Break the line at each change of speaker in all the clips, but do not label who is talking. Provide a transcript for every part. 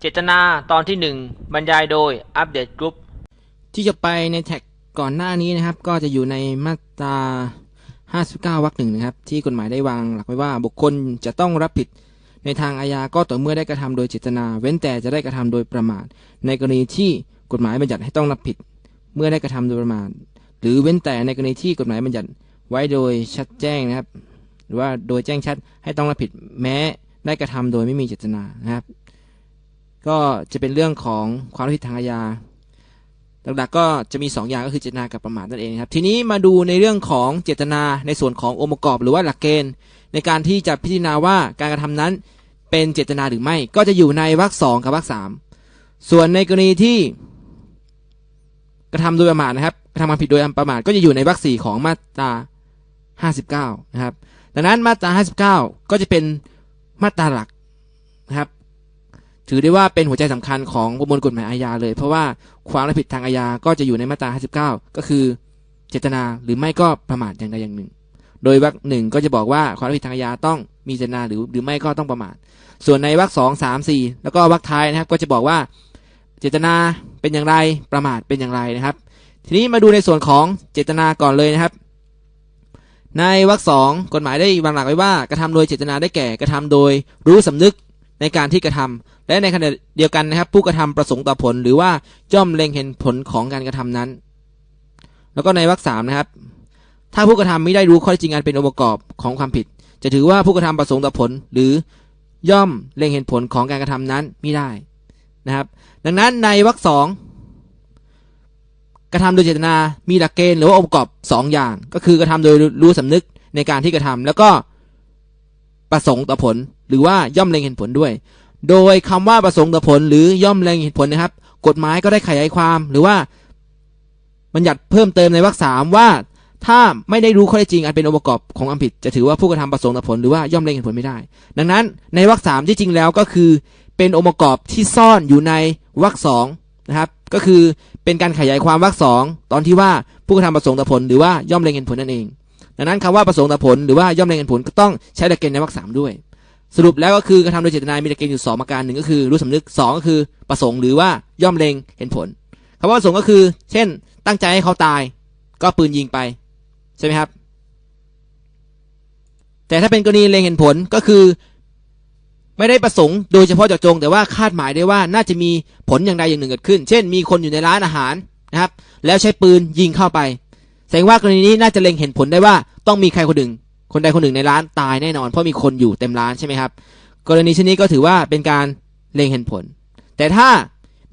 เจตนาตอนที่หนึ่งบรรยายโดยอัปเดตกรุ๊ป
ที่จะไปในแท็กก่อนหน้านี้นะครับ ก็จะอยู่ในมาตรา 59 วรรคหนึ่งนะครับ ที่กฎหมายได้วางหลักไว้ว่าบุคคลจะต้องรับผิดในทางอาญาก็ต่อเมื่อได้กระทำโดยเจตนา เว้นแต่จะได้กระทำโดยประมาทในกรณีที่กฎหมายบัญญัติให้ต้องรับผิด เมื่อได้กระทำโดยประมาทหรือเว้นแต่ในกรณีที่กฎหมายบัญญัติไว้โดยชัดแจ้งนะครับ หรือว่าโดยแจ้งชัดให้ต้องรับผิดแม้ได้กระทำโดยไม่มีเจตนานะครับ ก็จะเป็นเรื่องของความรับผิดทางอาญาหลักๆก็จะมี 2 อย่างก็คือเจตนากับประมาทนั่นเองครับ ทีนี้มาดูในเรื่องของเจตนาในส่วนขององค์ประกอบหรือว่าหลักเกณฑ์ ในการที่จะพิจารณาว่าการกระทำนั้นเป็นเจตนาหรือไม่ ก็จะอยู่ในวรรคสองกับวรรคสามส่วนในกรณีที่กระทำโดยประมาทนะครับกระทำความผิดโดยประมาทก็จะอยู่ในวรรคสี่ของมาตรา59นะครับดังนั้นมาตรา59 ก็จะเป็นมาตราหลักนะครับ ถือได้ว่าเป็นหัวใจสำคัญของประมวลกฎหมายอาญาเลย เพราะว่าความรับผิดทางอาญาก็จะอยู่ในมาตรา 59 ก็คือ เจตนาหรือไม่ก็ประมาทอย่างใดอย่างหนึ่ง โดยวรรคหนึ่งก็จะบอกว่าความรับผิดทางอาญาต้องมีเจตนาหรือหรือไม่ก็ต้องประมาท ส่วนในวรรคสองสามสี่แล้วก็วรรคท้ายนะครับก็จะบอกว่า เจตนาเป็นอย่างไรประมาทเป็นอย่างไรนะครับ ทีนี้มาดูในส่วนของเจตนาก่อนเลยนะครับ ในวรรคสองกฎหมายได้วางหลักไว้ว่ากระทำโดยเจตนาได้แก่กระทำโดยรู้สำนึก ในการที่กระทำและในขณะเดียวกันนะครับ ผู้กระทำประสงค์ต่อผล หรือว่าย่อมเล็งเห็นผลของการกระทำนั้น แล้วก็ในวรรคสามนะครับ ถ้าผู้กระทำไม่ได้รู้ข้อเท็จจริงอันเป็นองค์ประกอบของความผิด จะถือว่าผู้กระทำประสงค์ต่อผล หรือย่อมเล็งเห็นผลของการกระทำนั้นไม่ได้นะครับ ดังนั้นในวรรคสองกระทำโดยเจตนา มีหลักเกณฑ์หรือว่าองค์ประกอบสองอย่าง ก็คือกระทำโดยรู้สำนึกในการที่กระทำแล้วก็ ประสงค์ต่อผล หรือว่าย่อมเล็งเห็นผลด้วย โดยคำว่าประสงค์ต่อผล หรือย่อมเล็งเห็นผลนะครับ กฎหมายก็ได้ขยายความหรือว่า บัญญัติเพิ่มเติมในวรรคสามว่า ถ้าไม่ได้รู้ข้อเท็จจริงอันเป็นองค์ประกอบของความผิด จะถือว่าผู้กระทำประสงค์ต่อผลหรือว่าย่อมเล็งเห็นผลไม่ได้ ดังนั้นในวรรคสามที่จริงแล้วก็คือ เป็นองค์ประกอบที่ซ่อนอยู่ในวรรคสองนะครับก็คือเป็นการขยายความวรรคสองตอนที่ว่าผู้กระทำประสงค์ต่อผล หรือว่าย่อมเล็งเห็นผลนั่นเอง ดังนั้นคำว่าประสงค์ต่อผลหรือว่าย่อมเล็งเห็นผลก็ต้องใช้หลักเกณฑ์ในวรรคสามด้วย สรุปแล้วก็คือกระทำโดยเจตนา มีหลักเกณฑ์อยู่สองประการหนึ่งก็คือรู้สำนึกสองก็คือประสงค์หรือว่าย่อมเล็งเห็นผลคำว่าประสงค์ก็คือ เช่น ตั้งใจให้เขาตาย ก็ปืนยิงไปใช่ไหมครับ แต่ถ้าเป็นกรณีเล็งเห็นผลก็คือ ไม่ได้ประสงค์โดยเฉพาะเจาะจง แต่ว่าคาดหมายได้ว่าน่าจะมีผลอย่างใดอย่างหนึ่งเกิดขึ้น เช่น มีคนอยู่ในร้านอาหารนะครับ แล้วใช้ปืนยิงเข้าไป แสดงว่ากรณีนี้น่าจะเล็งเห็นผลได้ว่าต้องมีใครคนหนึ่ง คนใดคนหนึ่งในร้านตายแน่นอน เพราะมีคนอยู่เต็มร้านใช่ไหมครับ กรณีเช่นนี้ก็ถือว่าเป็นการเล็งเห็นผล แต่ถ้า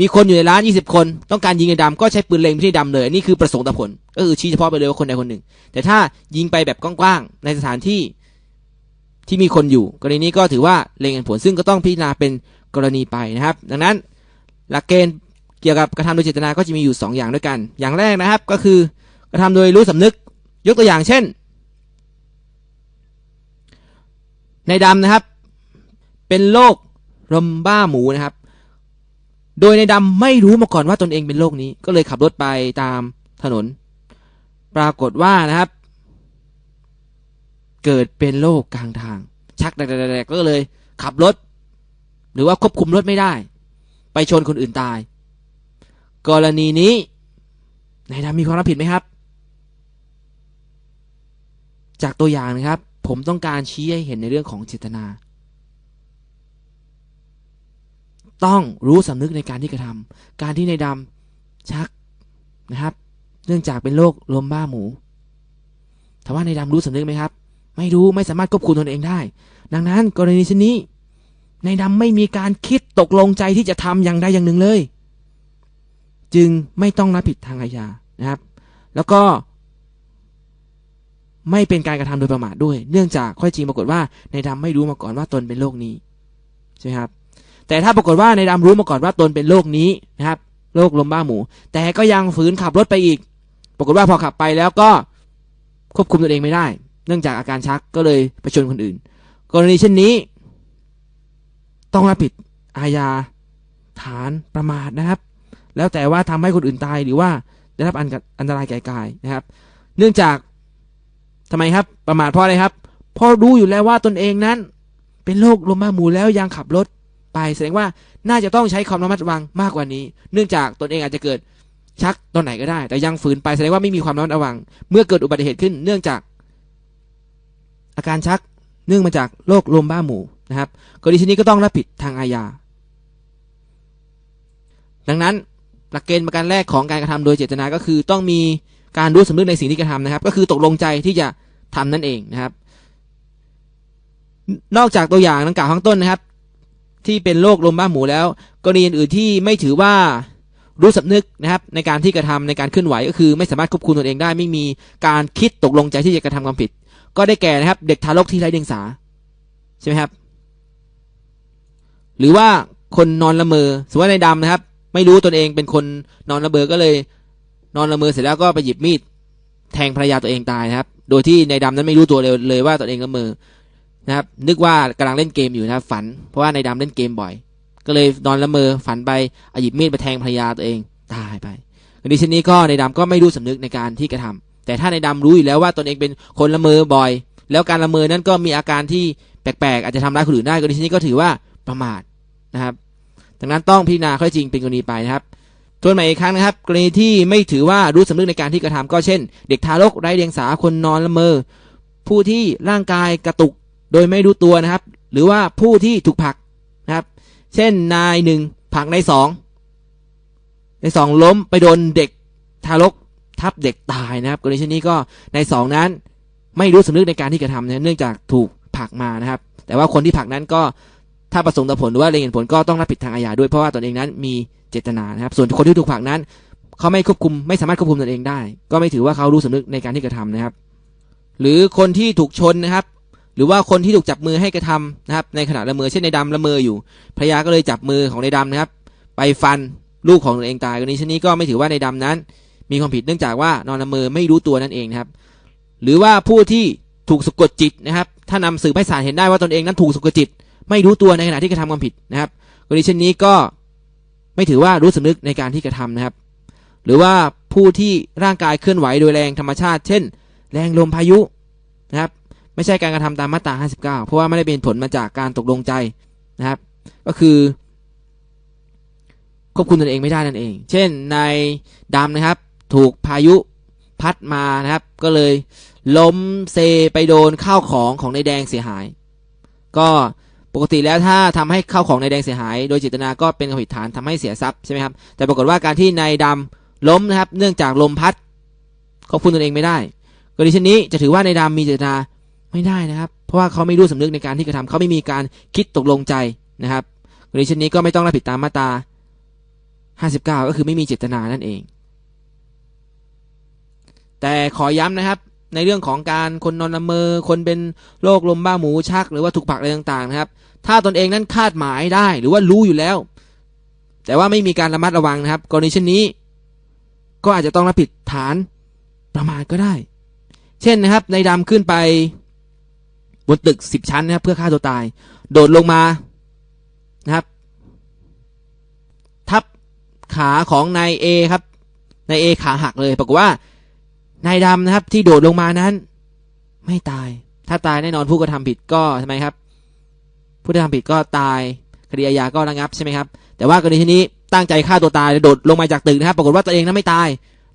มีคนอยู่ในร้าน 20 คน ต้องการยิงไอ้ดำก็ใช้ปืนเล็งไปที่ดำเลยนนี่คือประสงค์ต่อผล ก็คือชี้เฉพาะไปเลยว่าคนใดคนหนึ่ง แต่ถ้ายิงไปแบบกว้างๆในสถานที่ที่มีคนอยู่กรณีนี้ก็ถือว่าเล็งเห็นผลซึ่งก็ต้องพิจารณาเป็นกรณีไปนะครับ ดังนั้นหลักเกณฑ์เกี่ยวกับกระทำโดยเจตนาก็จะมีอยู่ 2 อย่างด้วยกัน อย่างแรกนะครับก็คือ กระทำโดยรู้สำนึก ยกตัวอย่างเช่น ในดำนะครับ เป็นโรคลมบ้าหมูนะครับ โดยในดำไม่รู้มาก่อนว่าตนเองเป็นโรคนี้ ก็เลยขับรถไปตามถนน ปรากฏว่านะครับ เกิดเป็นโรคกลางทาง ชักแดกๆก็เลยขับรถ หรือว่าควบคุมรถไม่ได้ ไปชนคนอื่นตาย กรณีนี้ในดำมีความรับผิดไหมครับ จากตัวอย่างนะครับ ผมต้องการชี้ให้เห็นในเรื่องของเจตนา ต้องรู้สำนึกในการที่กระทำการที่ในดำชักนะครับ เนื่องจากเป็นโรคลมบ้าหมูถามว่าในดำรู้สำนึกไหมครับ ไม่รู้ไม่สามารถควบคุมตนเองได้ ดังนั้นกรณีเช่นนี้ ในดำไม่มีการคิดตกลงใจที่จะทำอย่างใดอย่างหนึ่งเลย จึงไม่ต้องรับผิดทางอาญานะครับ แล้วก็ ไม่เป็นการกระทำโดยประมาทด้วย เนื่องจากข้อจริงปรากฏว่าในดำไม่รู้มาก่อนว่าตนเป็นโรคนี้ใช่ไหมครับ แต่ถ้าปรากฏว่าในดำรู้มาก่อนว่าตนเป็นโรคนี้นะครับโรคลมบ้าหมู แต่ก็ยังฝืนขับรถไปอีก ปรากฏว่าพอขับไปแล้วก็ควบคุมตัวเองไม่ได้ เนื่องจากอาการชักก็เลยไปชนคนอื่น กรณีเช่นนี้ ต้องรับผิดอาญาฐานประมาทนะครับ แล้วแต่ว่าทำให้คนอื่นตายหรือว่าได้รับอันอันตรายแก่กายนะครับ เนื่องจาก ทำไมครับ ประมาทเพราะอะไรครับเพราะรู้อยู่แล้วว่าตนเองนั้น เป็นโรคลมบ้าหมูแล้วยังขับรถไปแสดงว่าน่าจะต้องใช้ความระมัดระวังมากกว่านี้ เนื่องจากตนเองอาจจะเกิดชักตอนไหนก็ได้ แต่ยังฝืนไปแสดงว่าไม่มีความระมัดระวัง เมื่อเกิดอุบัติเหตุขึ้น เนื่องจาก อาการชักเนื่องมาจากโรคลมบ้าหมูนะครับกรณีชนี้ก็ต้องรับผิดทางอาญาดังนั้นหลักเกณฑ์ประการแรกของการกระทำโดยเจตนาก็คือต้องมี การรู้สำนึกในสิ่งที่กระทำนะครับ ก็คือตกลงใจที่จะทำนั่นเองนะครับ นอกจากตัวอย่างดังกล่าวข้างต้นนะครับ ที่เป็นโรคลมบ้าหมูแล้วกรณีอื่นที่ไม่ถือว่ารู้สำนึกนะครับ ในการที่กระทำในการเคลื่อนไหวก็คือ ไม่สามารถควบคุมตนเองได้ ไม่มีการคิดตกลงใจที่จะกระทำความผิด ก็ได้แก่นะครับ เด็กทารกที่ไร้เดียงสาใช่ไหมครับ หรือว่าคนนอนละเมอสมมติว่าในดำนะครับ ไม่รู้ตนเองเป็นคนนอนละเมอก็เลย นอนละเมอเสร็จแล้วก็ไปหยิบมีดแทงภรรยาตัวเองตายนะครับ โดยที่ในดำนั้นไม่รู้ตัวเลยเลยว่าตัวเองละเมอนะครับ นึกว่ากำลังเล่นเกมอยู่นะครับ ฝันเพราะว่าในดำเล่นเกมบ่อย ก็เลยนอนละเมอฝันไปเอาหยิบมีดไปแทงภรรยาตัวเองตายไปกรณีเช่นนี้ก็ในดำก็ไม่รู้สำนึกในการที่กระทำแต่ถ้าในดำรู้อยู่แล้วว่าตนเองเป็นคนละเมอบ่อย แล้วการละเมอนั้นก็มีอาการที่แปลกๆ อาจจะทำร้ายคนอื่นได้กรณีเช่นนี้ก็ถือว่าประมาทนะครับดังนั้นต้องพิจารณาข้อจริงเป็นกรณีไปนะครับ ทวนใหม่อีกครั้งนะครับกรณีที่ไม่ถือว่ารู้สำนึกในการที่กระทำก็เช่น เด็กทารกไร้เดียงสาคนนอนละเมอ ผู้ที่ร่างกายกระตุกโดยไม่รู้ตัวนะครับ หรือว่าผู้ที่ถูกผลักนะครับ เช่นนายหนึ่งผลักในสองในสองล้มไปโดนเด็กทารกทับเด็กตายนะครับ กรณีเช่นนี้ก็ในสองนั้น ไม่รู้สำนึกในการที่กระทำเนื่องจากถูกผลักมานะครับ แต่ว่าคนที่ผลักนั้นก็ ถ้าประสงค์ต่อผลหรือว่าเล็งเห็นผลก็ต้องรับผิดทางอาญาด้วยเพราะว่าตนเองนั้นมีเจตนานะครับ ส่วนคนที่ถูกผลักนั้น เขาไม่ควบคุมไม่สามารถควบคุมตนเองได้ ก็ไม่ถือว่าเขารู้สำนึกในการที่กระทำนะครับ หรือคนที่ถูกชนนะครับ หรือว่าคนที่ถูกจับมือให้กระทำนะครับ ในขณะละเมอเช่นในดำละเมออยู่ภรรยาก็เลยจับมือของในดำนะครับ ไปฟันลูกของตนเองตายกรณีเช่นนี้ก็ไม่ถือว่าในดำนั้น มีความผิดเนื่องจากว่านอนละเมอไม่รู้ตัวนั่นเองนะครับ หรือว่าผู้ที่ถูกสะกดจิตนะครับ ถ้านำสืบให้ศาลเห็นได้ว่าตนเองนั้นถูกสะกดจิต ไม่รู้ตัวในขณะที่กระทำความผิดนะครับกรณีเช่นนี้ก็ไม่ถือว่ารู้สำนึกในการที่กระทำนะครับ หรือว่าผู้ที่ร่างกายเคลื่อนไหวโดยแรงธรรมชาติ เช่น แรงลมพายุนะครับ ไม่ใช่การกระทำตามมาตรา 59 เพราะว่าไม่ได้เป็นผลมาจากการตกลงใจนะครับ ก็คือควบคุมตนเองไม่ได้นั่นเอง เช่นนายดำนะครับ ถูกพายุพัดมานะครับ ก็เลยล้มเซไปโดนข้าวของของนายแดงเสียหาย ก็ ปกติแล้วถ้าทำให้เข้าของนายแดงเสียหาย โดยเจตนาก็เป็นความผิดฐานทำให้เสียทรัพย์ใช่ไหมครับ แต่ปรากฏว่าการที่นายดำล้มนะครับ เนื่องจากลมพัดควบคุมตนเองไม่ได้กรณีเช่นนี้จะถือว่านายดำมีเจตนาไม่ได้นะครับ เพราะว่าเขาไม่รู้สำนึกในการที่กระทำเขาไม่มีการคิดตกลงใจนะครับกรณีเช่นนี้ก็ไม่ต้องรับผิดตามมาตรา 59 ก็คือไม่มีเจตนานั่นเอง แต่ขอย้ำนะครับ ในเรื่องของการคนนอนละเมอ คนเป็นโรคลมบ้าหมูชัก หรือว่าถูกผลักอะไรต่างๆนะครับ ถ้าตนเองนั้นคาดหมายได้หรือว่ารู้อยู่แล้ว แต่ว่าไม่มีการระมัดระวังนะครับ กรณีเช่นนี้ ก็อาจจะต้องรับผิดฐานประมาทก็ได้ เช่นนะครับ ในดำขึ้นไปบนตึกสิบชั้นนะครับ เพื่อฆ่าตัวตาย โดดลงมานะครับ ทับขาของนายเอครับนายเอขาหักเลยปรากฏว่า นายดำนะครับ ที่โดดลงมานั้น ไม่ตาย ถ้าตายแน่นอนผู้กระทำผิดก็ทำไมครับ ผู้กระทำผิดก็ตายคดีอาญาก็ระงับใช่ไหมครับ แต่ว่ากรณีนี้ตั้งใจฆ่าตัวตายโดดลงมาจากตึกนะครับ ปรากฏว่าตัวเองนั้นไม่ตาย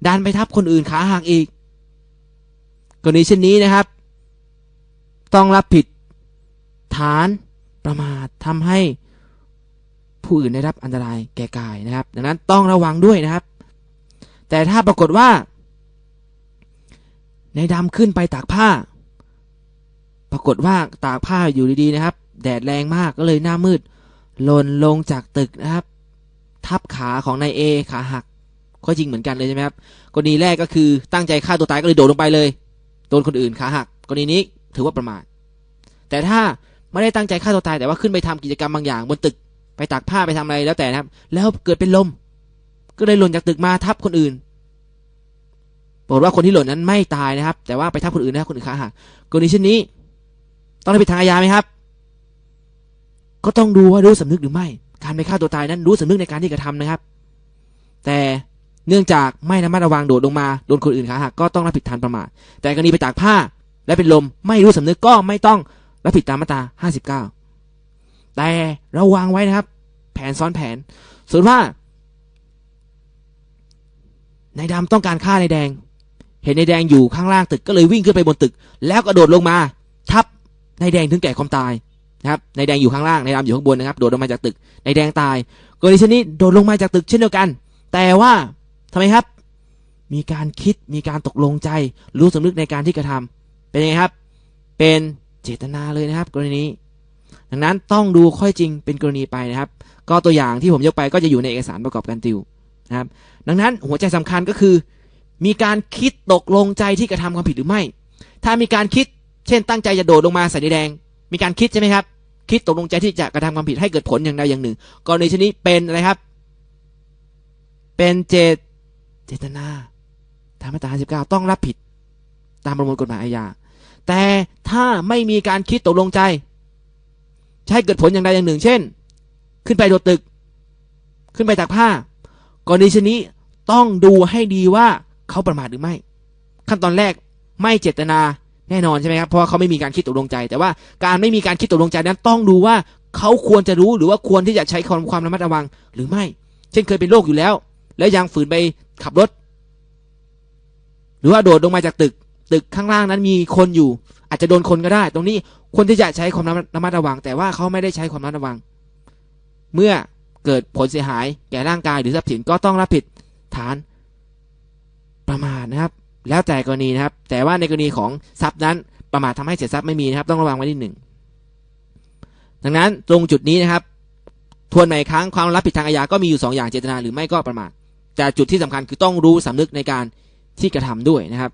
ดันไปทับคนอื่นขาหักอีก กรณีเช่นนี้นะครับ ต้องรับผิดฐานประมาททำให้ผู้อื่นได้รับอันตรายแก่กายนะครับ ดังนั้นต้องระวังด้วยนะครับ แต่ถ้าปรากฏว่า ในดำขึ้นไปตากผ้า ปรากฏว่าตากผ้าอยู่ดีๆนะครับ แดดแรงมากก็เลยหน้ามืดหล่นลงจากตึกนะครับ ทับขาของนายเอขาหัก ก็จริงเหมือนกันเลยใช่ไหมครับกรณีแรกก็คือตั้งใจฆ่าตัวตายก็เลยโดดลงไปเลย โดนคนอื่นขาหักกรณีนี้ถือว่าประมาทแต่ถ้าไม่ได้ตั้งใจฆ่าตัวตายแต่ว่าขึ้นไปทำกิจกรรมบางอย่างบนตึก ไปตากผ้าไปทำอะไรแล้วแต่นะครับ แล้วเกิดเป็นลม ก็เลยหล่นจากตึกมาทับคนอื่น ปรากฏว่าคนที่หล่นนั้นไม่ตายนะครับ แต่ว่าไปทับคนอื่นนะครับคนอื่นขาหักกรณีเช่นนี้ ต้องรับผิดทางอาญาไหมครับ ก็ต้องดูว่ารู้สำนึกหรือไม่ การไปฆ่าตัวตายนั้นรู้สำนึกในการที่กระทำนะครับ แต่เนื่องจากไม่ระมัดระวังโดดลงมาโดนคนอื่นขาหักก็ต้องรับผิดฐานประมาทแต่กรณีไปตากผ้าและเป็นลมไม่รู้สำนึกก็ไม่ต้องรับผิดตามมาตรา 59 แต่ระวังไว้นะครับ แผนซ้อนแผนสมมติว่านายดำต้องการฆ่านายแดง เห็นนายแดงอยู่ข้างล่างตึกก็เลยวิ่งขึ้นไปบนตึก แล้วกระโดดลงมา ทับนายแดงถึงแก่ความตายนะครับนายแดงอยู่ข้างล่างนายดำอยู่ข้างบนนะครับ โดดลงมาจากตึกนายแดงตายกรณีเช่นนี้โดดลงมาจากตึกเช่นเดียวกัน แต่ว่าทำไมครับ มีการคิดมีการตกลงใจ รู้สำนึกในการที่กระทำเป็นยังไงครับ เป็นเจตนาเลยนะครับ กรณีนี้ ดังนั้นต้องดูข้อเท็จจริงเป็นกรณีไปนะครับ ก็ตัวอย่างที่ผมยกไปก็จะอยู่ในเอกสารประกอบการติวนะครับ ดังนั้นหัวใจสำคัญก็คือ มีการคิดตกลงใจที่กระทำความผิดหรือไม่ ถ้ามีการคิด เช่นตั้งใจจะโดดลงมาใส่ในแดง มีการคิดใช่ไหมครับ คิดตกลงใจที่จะกระทำความผิดให้เกิดผลอย่างใดอย่างหนึ่ง กรณีชนิดเป็นอะไรครับ เป็นเจตเจตนาตามมาตรา59 ต้องรับผิด ตามประมวลกฎหมายอาญา แต่ถ้าไม่มีการคิดตกลงใจจะให้เกิดผลอย่างใดอย่างหนึ่ง เช่น ขึ้นไปโดดตึก ขึ้นไปตากผ้ากรณีชนิดต้องดูให้ดีว่า เขาประมาทหรือไม่ ขั้นตอนแรกไม่เจตนาแน่นอนใช่ไหมครับเพราะว่าเขาไม่มีการคิดตกลงใจ แต่ว่าการไม่มีการคิดตกลงใจนั้นต้องดูว่าเขาควรจะรู้หรือว่าควรที่จะใช้ความความระมัดระวังหรือไม่ เช่นเคยเป็นโรคอยู่แล้ว แล้วยังฝืนไปขับรถ หรือว่าโดดลงมาจากตึก ตึกข้างล่างนั้นมีคนอยู่ อาจจะโดนคนก็ได้ ตรงนี้ควรที่จะใช้ความระมัดระวัง แต่ว่าเขาไม่ได้ใช้ความระมัดระวัง เมื่อเกิดผลเสียหายแก่ร่างกายหรือทรัพย์สินก็ต้องรับผิดฐาน ประมาทนะครับ แล้วแต่กรณีนะครับ แต่ว่าในกรณีของทรัพย์นั้น ประมาททำให้เสียทรัพย์ไม่มีนะครับ ต้องระวังไว้นิดหนึ่งดังนั้นตรงจุดนี้นะครับ ทวนใหม่ครั้งความรับผิดทางอาญาก็มีอยู่สองอย่างเจตนาหรือไม่ก็ประมาทแต่จุดที่สำคัญคือต้องรู้สำนึกในการที่กระทำด้วยนะครับ